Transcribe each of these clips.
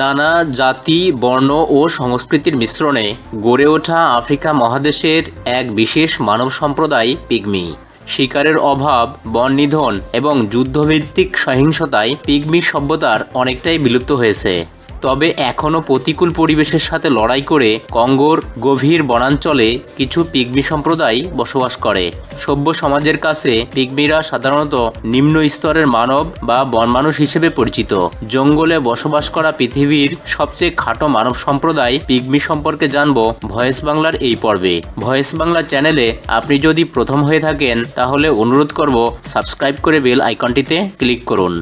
নানা জাতি, বর্ণ ও সংস্কৃতির মিশ্রণে গড়ে ওঠা আফ্রিকা মহাদেশের এক বিশেষ মানব সম্প্রদায় পিগমি। শিকারের অভাব, বন নিধন এবং যুদ্ধভিত্তিক সহিংসতায় পিগমি সভ্যতার অনেকটাই বিলুপ্ত হয়েছে। তবে এখনও প্রতিকূল পরিবেশের সাথে লড়াই করে কঙ্গোর গভীর বনাঞ্চলে কিছু পিগমি সম্প্রদায় বসবাস করে। সভ্য সমাজের কাছে পিগমিরা সাধারণত নিম্ন স্তরের মানব বা বনমানুষ হিসেবে পরিচিত। জঙ্গলে বসবাস করা পৃথিবীর সবচেয়ে খাটো মানব সম্প্রদায় পিগমি সম্পর্কে জানব ভয়েস বাংলার এই পর্বে। ভয়েস বাংলা চ্যানেলে আপনি যদি প্রথম হয়ে থাকেন, তাহলে অনুরোধ করব সাবস্ক্রাইব করে বেল আইকনটিতে ক্লিক করুন।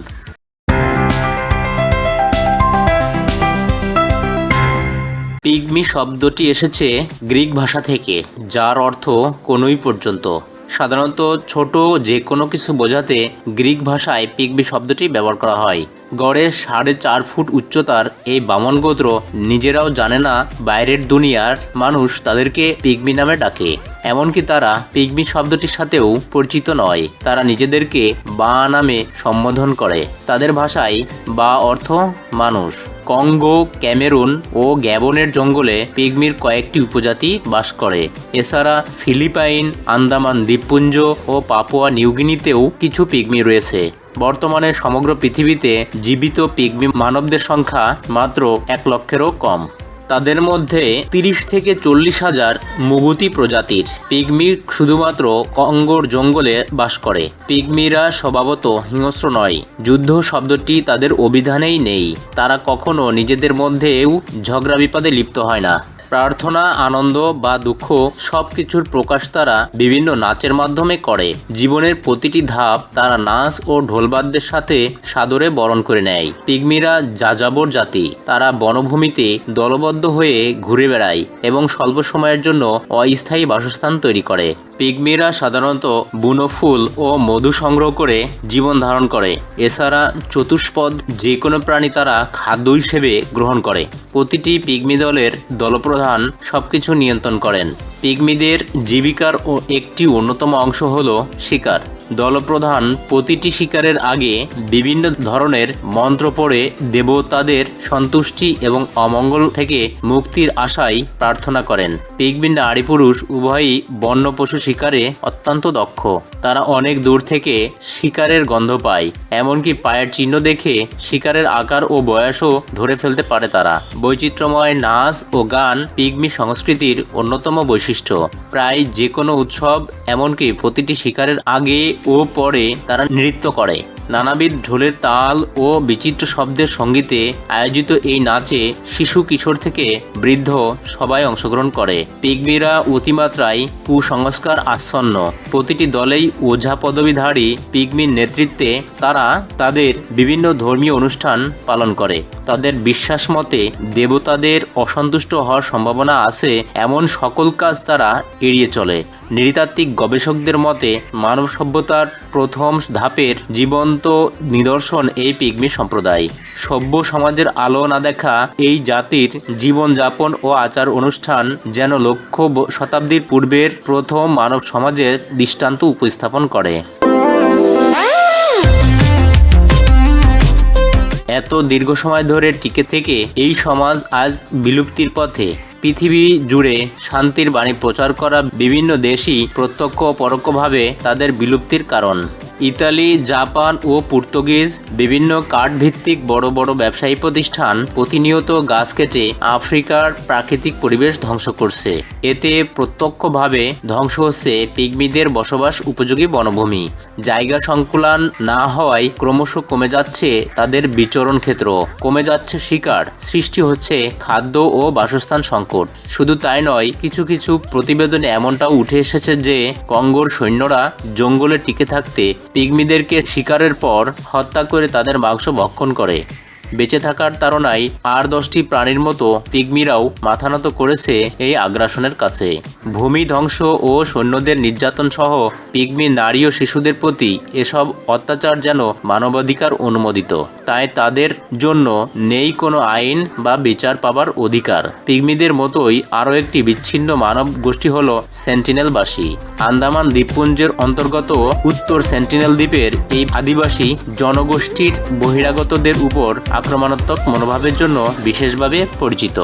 পিগমি শব্দটি এসেছে গ্রিক ভাষা থেকে, যার অর্থ কোনোই পর্যন্ত। সাধারণত ছোট যে কোনো কিছু বোঝাতে গ্রিক ভাষায় পিগমি শব্দটি ব্যবহার করা হয়। গড়ে সাড়ে চার ফুট উচ্চতার এই বামন গোত্র নিজেরাও জানে না বাইরের দুনিয়ার মানুষ তাদেরকে পিগমি নামে ডাকে। এমনকি তারা পিগমি শব্দটির সাথেও পরিচিত নয়। তারা নিজেদেরকে বা নামে সম্বোধন করে। তাদের ভাষায় বা অর্থ মানুষ। কঙ্গো, ক্যামেরুন ও গ্যাবনের জঙ্গলে পিগমির কয়েকটি উপজাতি বাস করে। এছাড়া ফিলিপাইন, আন্দামান দ্বীপপুঞ্জ ও পাপুয়া নিউগিনিতেও কিছু পিগমি রয়েছে। বর্তমানে সমগ্র পৃথিবীতে জীবিত পিগমি মানবদের সংখ্যা মাত্র এক লক্ষেরও কম। তাদের মধ্যে তিরিশ থেকে চল্লিশ হাজার মুগুতি প্রজাতির। পিগমি শুধুমাত্র কঙ্গোর জঙ্গলে বাস করে। পিগমিরা স্বভাবত হিংস্র নয়। যুদ্ধ শব্দটি তাদের অভিধানেই নেই। তারা কখনো নিজেদের মধ্যেও ঝগড়া বিপদে লিপ্ত হয় না। প্রার্থনা, আনন্দ বা দুঃখ সব কিছুর প্রকাশ তারা বিভিন্ন নাচের মাধ্যমে করে। জীবনের প্রতিটি ধাপ তারা নাচ ও ঢোলবাদ্যের সাথে সাদরে বরণ করে নেয়। পিগমিরা যাযাবর জাতি, তারা বনভূমিতে দলবদ্ধ হয়ে ঘুরে বেড়ায় এবং স্বল্প সময়ের জন্য অস্থায়ী বাসস্থান তৈরি করে। পিগমিরা সাধারণত বুনো ফুল ও মধু সংগ্রহ করে জীবন ধারণ করে। এছাড়া চতুষ্পদ যে কোনো প্রাণী তারা খাদ্য হিসেবে গ্রহণ করে। প্রতিটি পিগমি দলের দলপ্রধান সবকিছু নিয়ন্ত্রণ করেন। পিগমিদের জীবিকার ও একটি অন্যতম অংশ হল শিকার। দলপ্রধান প্রতিটি শিকারের আগে বিভিন্ন ধরনের মন্ত্র পড়ে দেবতাদের সন্তুষ্টি এবং অমঙ্গল থেকে মুক্তির আশায় প্রার্থনা করেন। পিগমিন নারী পুরুষ উভয়ই বন্য পশু শিকারে অত্যন্ত দক্ষ। তারা অনেক দূর থেকে শিকারের গন্ধ পায়, এমনকি পায়ের চিহ্ন দেখে শিকারের আকার ও বয়সও ধরে ফেলতে পারে তারা। বৈচিত্র্যময় নাচ ও গান পিগমি সংস্কৃতির অন্যতম বৈশিষ্ট্য। প্রায় যে কোনো উৎসব, এমনকি প্রতিটি শিকারের আগে ও পরে তারা নৃত্য করে। নানাবিধ ঢোলের তাল ও বিচিত্র শব্দের সঙ্গীতে আয়োজিত এই নাচে শিশু কিশোর থেকে বৃদ্ধ সবাই অংশগ্রহণ করে। পিগমিরা অতিমাত্রায় কুসংস্কার আচ্ছন্ন প্রতিটি দলেই ওঝা পদবীধারী পিগমির নেতৃত্বে তারা তাদের বিভিন্ন ধর্মীয় অনুষ্ঠান পালন করে। তাদের বিশ্বাস মতে দেবতাদের অসন্তুষ্ট হওয়ার সম্ভাবনা আছে, এমন সকল কাজ তারা এড়িয়ে চলে। নৃতাত্ত্বিক গবেষকদের মতে, মানব সভ্যতার প্রথম ধাপের জীবন্ত নিদর্শন এই পিগমি সম্প্রদায়। সভ্য সমাজের আলো না দেখা এই জাতির জীবনযাপন ও আচার অনুষ্ঠান যেন লক্ষ শতাব্দীর পূর্বের প্রথম মানব সমাজের দৃষ্টান্ত উপস্থাপন করে। এত দীর্ঘ সময় ধরে টিকে থেকে এই সমাজ আজ বিলুপ্তির পথে। পৃথিবী জুড়ে শান্তির বাণী প্রচার করা বিভিন্ন দেশই প্রত্যক্ষ ও পরোক্ষভাবে তাদের বিলুপ্তির কারণ। ইতালি, জাপান ও পর্তুগিজ বিভিন্ন কাঠভিত্তিক বড় বড় ব্যবসায়ী প্রতিষ্ঠান প্রতিনিয়ত গাছ কেটে আফ্রিকার প্রাকৃতিক পরিবেশ ধ্বংস করছে। এতে প্রত্যক্ষভাবে ধ্বংস হচ্ছে পিগমিদের বসবাস উপযোগী বনভূমি। জায়গা সংকুলান না হওয়ায় ক্রমশ কমে যাচ্ছে তাদের বিচরণ ক্ষেত্র। কমে যাচ্ছে শিকার, সৃষ্টি হচ্ছে খাদ্য ও বাসস্থান সংকট। শুধু তাই নয়, কিছু কিছু প্রতিবেদনে এমনটাও উঠে এসেছে যে কঙ্গোর সৈন্যরা জঙ্গলে টিকে থাকতে পিগমিদেরকে শিকারের পর হত্যা করে তাদের মাংস ভক্ষণ করে। বেঁচে থাকার তাড়নায় আর দশটি প্রাণীর মতো পিগমিরাও মাথানত করেছে এই আগ্রাসনের কাছে। ভূমি ধ্বংস ও সৈন্যদের নির্যাতন সহ পিগমি নারী ও শিশুদের প্রতি এসব অত্যাচার যেন মানবাধিকার অনুমোদিত। তাই তাদের জন্য নেই কোনো আইন বা বিচার পাবার অধিকার। পিগমিদের মতোই আরও একটি বিচ্ছিন্ন মানব গোষ্ঠী হল সেন্টিনেলবাসী। আন্দামান দ্বীপপুঞ্জের অন্তর্গত উত্তর সেন্টিনেল দ্বীপের এই আদিবাসী জনগোষ্ঠীর বহিরাগতদের উপর আক্রমণাত্মক মনোভাবের জন্য বিশেষভাবে পরিচিত।